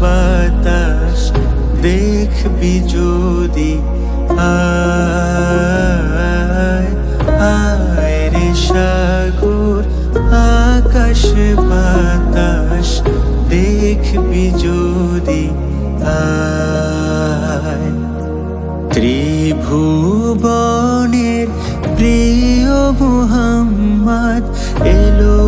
বাতাস, দেখবি যদি আয়। আয় রে সাগর, আকাশ বাতাস, দেখবি যদি আয়। ত্রিভুবনের প্রিয় মোহাম্মদ, এলো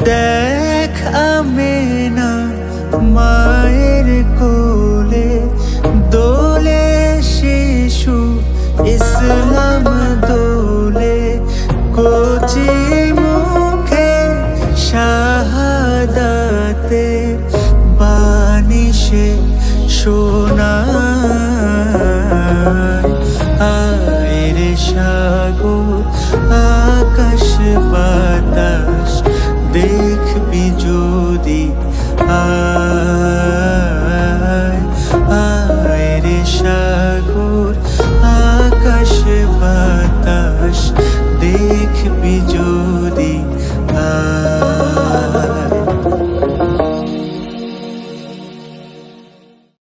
দেখ আমেনা মায়ের কোলে দোলে শিশু ইসলাম দোলে কোচি মুখে শাহাদাতে বানিশে সোনায় আয়